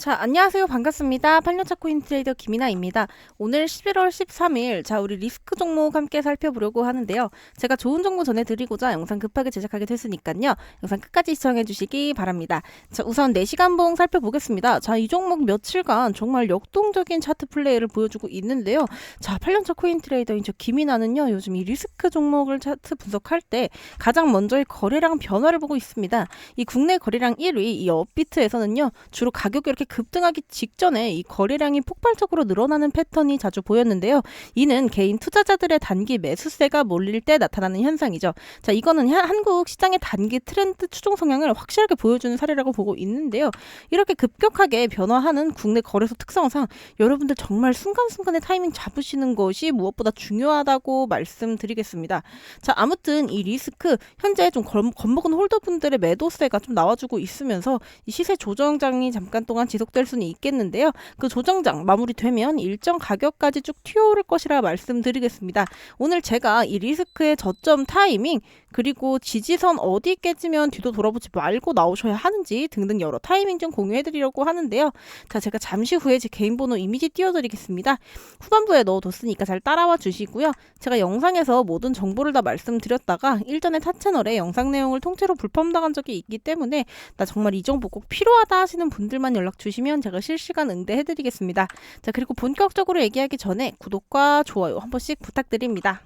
자, 안녕하세요. 반갑습니다. 8년차 코인 트레이더 김이나입니다. 오늘 11월 13일, 자, 우리 리스크 종목 함께 살펴보려고 하는데요. 제가 좋은 정보 전해드리고자 영상 급하게 제작하게 됐으니까요. 영상 끝까지 시청해 주시기 바랍니다. 자, 우선 4시간 봉 살펴보겠습니다. 자, 이 종목 며칠간 정말 역동적인 차트 플레이를 보여주고 있는데요. 자, 8년차 코인 트레이더인 저 김이나는요, 요즘 이 리스크 종목을 차트 분석할 때 가장 먼저 이 거래량 변화를 보고 있습니다. 이 국내 거래량 1위, 이 업비트에서는요, 주로 가격이 이렇게 급등하기 직전에 이 거래량이 폭발적으로 늘어나는 패턴이 자주 보였는데요. 이는 개인 투자자들의 단기 매수세가 몰릴 때 나타나는 현상이죠. 자, 이거는 하- 한국 시장의 단기 트렌드 추종 성향을 확실하게 보여주는 사례라고 보고 있는데요. 이렇게 급격하게 변화하는 국내 거래소 특성상 여러분들 정말 순간순간의 타이밍 잡으시는 것이 무엇보다 중요하다고 말씀드리겠습니다. 자, 아무튼 이 리스크 현재 좀 겁- 겁먹은 홀더분들의 매도세가 좀 나와주고 있으면서 이 시세 조정장이 잠깐 동안 지속 될 수는 있겠는데요. 그 조정장 마무리되면 일정 가격까지 쭉 튀어오를 것이라 말씀드리겠습니다. 오늘 제가 이 리스크의 저점 타이밍 그리고 지지선 어디 깨지면 뒤도 돌아보지 말고 나오셔야 하는지 등등 여러 타이밍 좀 공유해드리려고 하는데요. 자, 제가 잠시 후에 제 개인 번호 이미지 띄워드리겠습니다. 후반부에 넣어뒀으니까 잘 따라와 주시고요. 제가 영상에서 모든 정보를 다 말씀드렸다가 일전에 타 채널에 영상 내용을 통째로 불펌당한 적이 있기 때문에 나 정말 이 정보 꼭 필요하다 하시는 분들만 연락 주시면 제가 실시간 응대해드리겠습니다. 자, 그리고 본격적으로 얘기하기 전에 구독과 좋아요 한 번씩 부탁드립니다.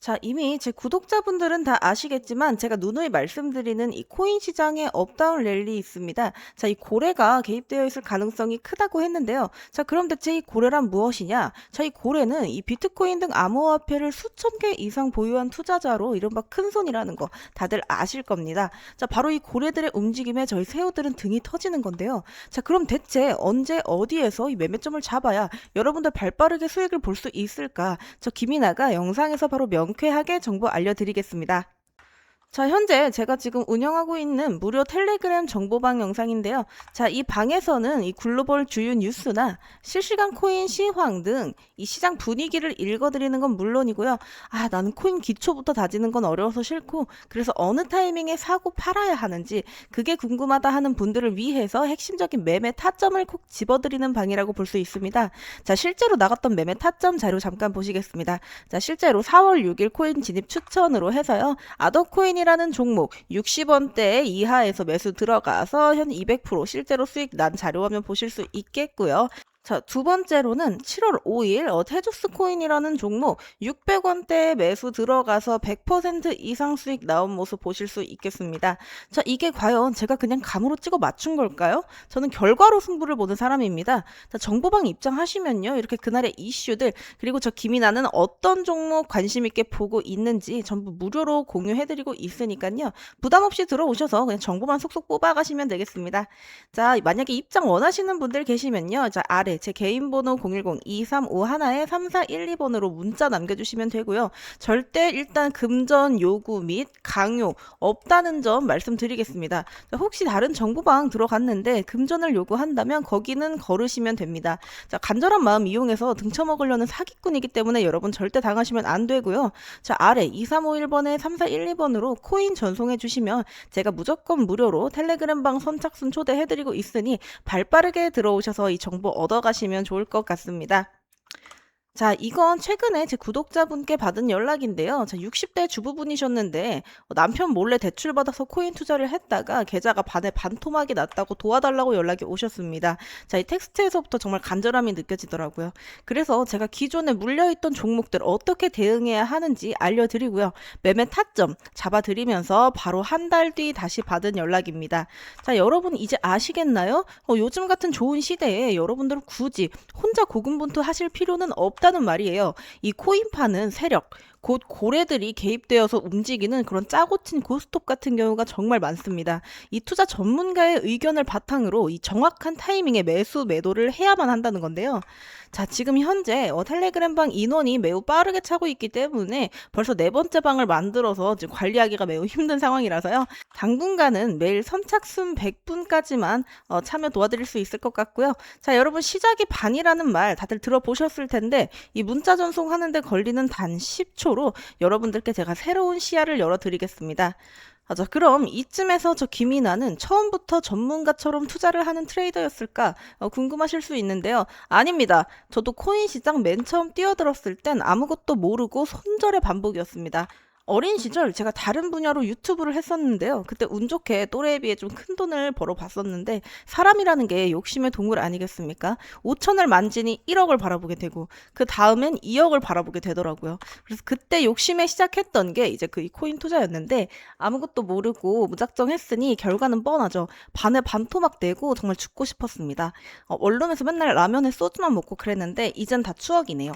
자, 이미 제 구독자분들은 다 아시겠지만 제가 누누이 말씀드리는 이 코인 시장에 업다운 랠리 있습니다. 자, 이 고래가 개입되어 있을 가능성이 크다고 했는데요. 자, 그럼 대체 이 고래란 무엇이냐? 자, 이 고래는 이 비트코인 등 암호화폐를 수천 개 이상 보유한 투자자로 이른바 큰손이라는 거 다들 아실 겁니다. 자, 바로 이 고래들의 움직임에 저희 새우들은 등이 터지는 건데요. 자, 그럼 대체 언제 어디에서 이 매매점을 잡아야 여러분들 발빠르게 수익을 볼 수 있을까? 저 김이나가 영상에서 바로 명 쾌하게 정보 알려드리겠습니다. 자, 현재 제가 지금 운영하고 있는 무료 텔레그램 정보방 영상인데요. 자, 이 방에서는 이 글로벌 주요 뉴스나 실시간 코인 시황 등 이 시장 분위기를 읽어드리는 건 물론이고요. 아, 나는 코인 기초부터 다지는 건 어려워서 싫고, 그래서 어느 타이밍에 사고 팔아야 하는지, 그게 궁금하다 하는 분들을 위해서 핵심적인 매매 타점을 콕 집어드리는 방이라고 볼 수 있습니다. 자, 실제로 나갔던 매매 타점 자료 잠깐 보시겠습니다. 자, 실제로 4월 6일 코인 진입 추천으로 해서요. 아더 코인이라는 종목 60원대 이하에서 매수 들어가서 현 200% 실제로 수익 난 자료 화면 보실 수 있겠고요. 자, 두 번째로는 7월 5일 어, 테조스 코인이라는 종목 600원대에 매수 들어가서 100% 이상 수익 나온 모습 보실 수 있겠습니다. 자, 이게 과연 제가 그냥 감으로 찍어 맞춘 걸까요? 저는 결과로 승부를 보는 사람입니다. 자, 정보방 입장하시면요. 이렇게 그날의 이슈들 그리고 저 김이나는 어떤 종목 관심 있게 보고 있는지 전부 무료로 공유해 드리고 있으니까요. 부담 없이 들어오셔서 그냥 정보만 속속 뽑아 가시면 되겠습니다. 자, 만약에 입장 원하시는 분들 계시면요. 자, 아래 제 개인 번호 010-2351에 3412번으로 문자 남겨주시면 되고요. 절대 일단 금전 요구 및 강요 없다는 점 말씀드리겠습니다. 자, 혹시 다른 정보방 들어갔는데 금전을 요구한다면 거기는 걸으시면 됩니다. 자, 간절한 마음 이용해서 등쳐먹으려는 사기꾼이기 때문에 여러분 절대 당하시면 안 되고요. 자, 아래 2351번에 3412번으로 코인 전송해 주시면 제가 무조건 무료로 텔레그램방 선착순 초대해드리고 있으니 발빠르게 들어오셔서 이 정보 얻어 가시면 좋을 것 같습니다. 자, 이건 최근에 제 구독자분께 받은 연락인데요. 자, 60대 주부분이셨는데 어, 남편 몰래 대출 받아서 코인 투자를 했다가 계좌가 반에 반토막이 났다고 도와달라고 연락이 오셨습니다. 자, 이 텍스트에서부터 정말 간절함이 느껴지더라고요. 그래서 제가 기존에 물려있던 종목들 어떻게 대응해야 하는지 알려드리고요. 매매 타점 잡아드리면서 바로 한 달 뒤 다시 받은 연락입니다. 자, 여러분 이제 아시겠나요? 어, 요즘 같은 좋은 시대에 여러분들은 굳이 혼자 고군분투 하실 필요는 없다 는 말이에요. 이 코인파는 세력, 곧 고래들이 개입되어서 움직이는 그런 짜고 친 고스톱 같은 경우가 정말 많습니다. 이 투자 전문가의 의견을 바탕으로 이 정확한 타이밍에 매수 매도를 해야만 한다는 건데요. 자, 지금 현재 어, 텔레그램 방 인원이 매우 빠르게 차고 있기 때문에 벌써 네 번째 방을 만들어서 지금 관리하기가 매우 힘든 상황이라서요. 당분간은 매일 선착순 100분까지만 어, 참여 도와드릴 수 있을 것 같고요. 자, 여러분 시작이 반이라는 말 다들 들어보셨을 텐데 이 문자 전송하는데 걸리는 단 10초 로 여러분들께 제가 새로운 시야를 열어드리겠습니다. 아, 자, 그럼 이쯤에서 저 김이나는 처음부터 전문가처럼 투자를 하는 트레이더였을까 어, 궁금하실 수 있는데요. 아닙니다. 저도 코인 시장 맨 처음 뛰어들었을 땐 아무것도 모르고 손절의 반복이었습니다. 어린 시절 제가 다른 분야로 유튜브를 했었는데요. 그때 운 좋게 또래에 비해 좀 큰 돈을 벌어봤었는데 사람이라는 게 욕심의 동물 아니겠습니까? 5천을 만지니 1억을 바라보게 되고 그 다음엔 2억을 바라보게 되더라고요. 그래서 그때 욕심에 시작했던 게 이제 그이 코인 투자였는데 아무것도 모르고 무작정 했으니 결과는 뻔하죠. 반에 반토막 되고 정말 죽고 싶었습니다. 어, 원룸에서 맨날 라면에 소주만 먹고 그랬는데 이젠 다 추억이네요.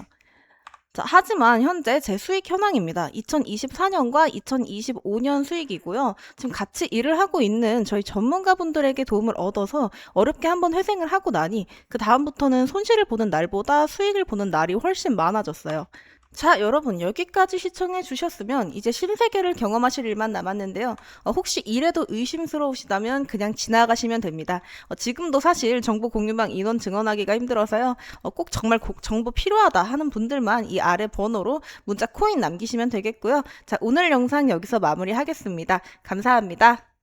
자, 하지만 현재 제 수익 현황입니다. 2024년과 2025년 수익이고요. 지금 같이 일을 하고 있는 저희 전문가분들에게 도움을 얻어서 어렵게 한번 회생을 하고 나니 그 다음부터는 손실을 보는 날보다 수익을 보는 날이 훨씬 많아졌어요. 자, 여러분, 여기까지 시청해 주셨으면 이제 신세계를 경험하실 일만 남았는데요. 어, 혹시 이래도 의심스러우시다면 그냥 지나가시면 됩니다. 어, 지금도 사실 정보 공유망 인원 증언하기가 힘들어서요. 어, 꼭 정말 고- 정보 필요하다 하는 분들만 이 아래 번호로 문자 코인 남기시면 되겠고요. 자, 오늘 영상 여기서 마무리하겠습니다. 감사합니다.